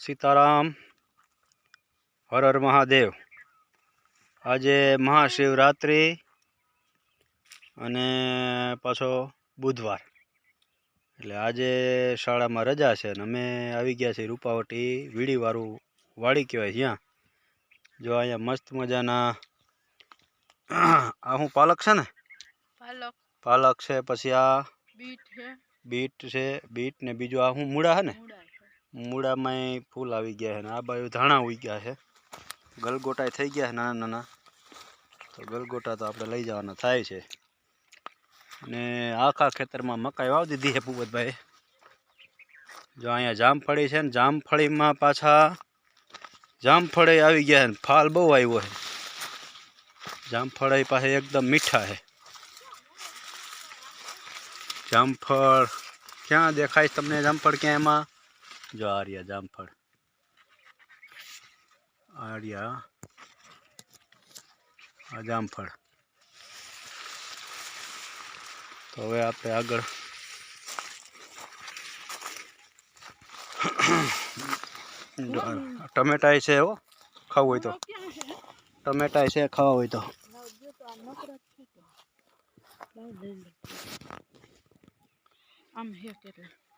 સીતારામ હર હર મહાદેવ. આજે મહાશિવરાત્રિ અને પાછો બુધવાર. એટલે આજે શાળામાં રજા છે અને અમે આવી ગયા છીએ રૂપાવટી વીડીવાળું વાડી કહેવાય જ્યાં જો અહીંયા મસ્ત મજાના આ હું પાલક છે ને? પાલક. પાલક છે પછી આ બીટ છે. બીટ છે બીટ ને બીજું આ હું મૂળા છે ને? મૂળા છે મૂળામાંય ફૂલ આવી ગયા છે ને આ બાજુ ધાણા ઉઈ ગયા છે. ગલગોટા થઈ ગયા છે નાના નાના. તો ગલગોટા તો આપણે લઈ જવાના થાય છે. ને આખા ખેતરમાં મકાઈ વાવી દીધી છે ભૂપતભાઈ જો અહીંયા જામફળી છે ને જામફળીમાં પાછા જામફળી આવી ગયા છે ફાલ બહુ આવ્યો છે. જામફળી પાસે એકદમ મીઠા છે. જામફળ ક્યાં દેખાય તમને? જામફળ ક્યાં એમાં? જો આ રહ્યા જામફળ આ રહ્યા આ જામફળ તો હવે આપણે આગળ જો આ ટમેટા છે હો ખાવું હોય તો ક્યાં છે ટમેટા છે ખાવા હોય તો લાવજો તો આ નકરા જ છે તો લાવ લઈ લે આમ હે કેટલા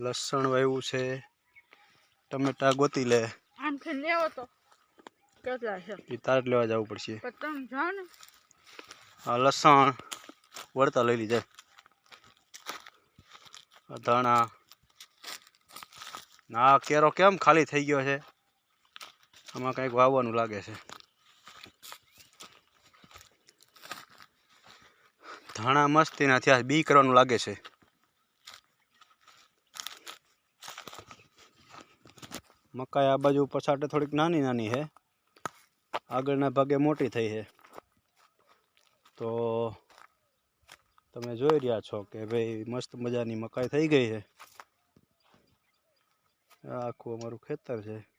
લસણ વાવ્યું છે ટમેટા ગોતી લે. આમ થી લેવો તો કેટલા છે? એ તાર લેવા જવું પડશે. તમે જાઓ ને. આ લસણ વળતા લઈ લીધે. આ ધાણા. ના કેરો કેમ ખાલી થઈ ગયો છે? આમાં કંઈક વાવવાનું લાગે છે. ધાણા મસ્તીના થયા બી કરવાનું લાગે છે. મકાઈ આ બાજુ પછાટે થોડીક નાની નાની છે. આગળના ભાગે મોટી થઈ છે. તો તમે જોઈ રહ્યા છો કે ભાઈ મસ્ત મજાની મકાઈ થઈ ગઈ છે. આખું અમારું ખેતર છે.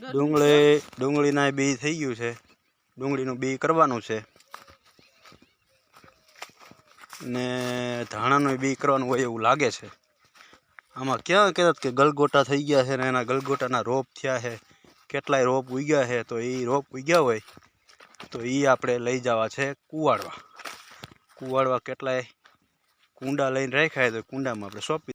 ડુંગળી, ડુંગળીના બી થઈ ગયું છે. ડુંગળીનું બી કરવાનું છે. ને ધાણાનું બી કરવાનું હોય એવું લાગે છે. આમાં ક્યાં કહેતા કે ગલગોટા થઈ ગયા છે ને એના ગલગોટાના રોપ થયા છે. કેટલાય રોપ ઉગ્યા છે તો એ રોપ ઉગ્યા હોય તો એ આપણે લઈ જવા છે કુવાડવા. કુવાડવા કેટલાય કુંડા લઈને રાખ્યા તો કુંડામાં આપણે સોંપી